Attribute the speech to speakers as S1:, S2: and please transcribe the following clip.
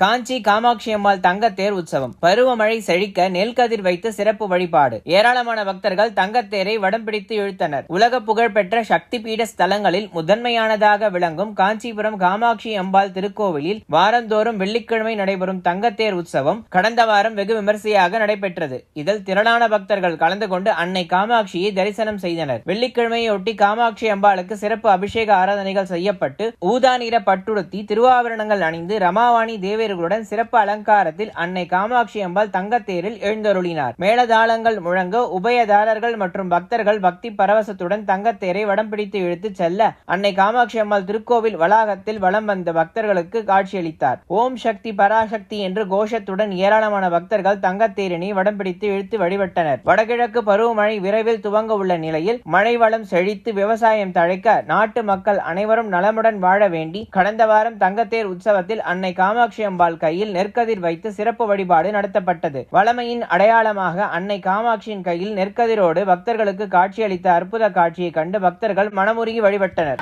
S1: காஞ்சி காமாட்சி அம்மாள் தங்கத்தேர் உற்சவம். பருவமழை செழிக்க நெல்கதிர் வைத்து சிறப்பு வழிபாடு. ஏராளமான பக்தர்கள் தங்கத்தேரை வடம் பிடித்து இழுத்தனர். உலக புகழ்பெற்ற சக்தி பீட ஸ்தலங்களில் முதன்மையானதாக விளங்கும் காஞ்சிபுரம் காமாட்சி அம்பாள் திருக்கோவிலில் வாரந்தோறும் வெள்ளிக்கிழமை நடைபெறும் தங்கத்தேர் உற்சவம் கடந்த வாரம் வெகு விமரிசையாக நடைபெற்றது. இதில் திரளான பக்தர்கள் கலந்து கொண்டு அன்னை காமாட்சியை தரிசனம் செய்தனர். வெள்ளிக்கிழமையொட்டி காமாட்சி அம்பாளுக்கு சிறப்பு அபிஷேக ஆராதனைகள் செய்யப்பட்டு ஊதா நிற பட்டுடுத்தி திருவாபரணங்கள் அணிந்து ரமாவாணி தேவேர்களுடன் சிறப்பு அலங்காரத்தில் அன்னை காமாட்சி அம்பாள் தங்கத்தேரில் எழுந்தருளினார். மேளதாளங்கள் முழங்க உபயதாரர்கள் மற்றும் பக்தர்கள் பக்தி பரவசத்துடன் தங்கத்தேரை வடம் பிடித்து இழுத்துச் செல்ல அன்னை காமாட்சி அம்பாள் திருக்கோவில் வளாகத்தில் வலம் வந்த பக்தர்களுக்கு காட்சியளித்தார். ஓம் சக்தி பராசக்தி என்று கோஷத்துடன் ஏராளமான பக்தர்கள் தங்கத்தேரினை வடம் பிடித்து இழுத்து வழிபட்டனர். வடகிழக்கு பருவமழை விரைவில் துவங்க உள்ள நிலையில் மழை வளம் செழித்து விவசாயம் தழைக்க நாட்டு மக்கள் அனைவரும் நலமுடன் வாழ வேண்டி கடந்த வாரம் தங்கத்தேர் உற்சவத்தில் அன்னை காமாட்சி அம்பாள் கையில் நெற்கதிர் வைத்து சிறப்பு வழிபாடு நடத்தப்பட்டது. வளமையின் அடையாளமாக அன்னை காமாட்சியின் கையில் நெற்கதிரோடு பக்தர்களுக்கு காட்சியளித்த அற்புத காட்சியை கண்டு பக்தர்கள் மனமுருகி வழிபட்டனர்.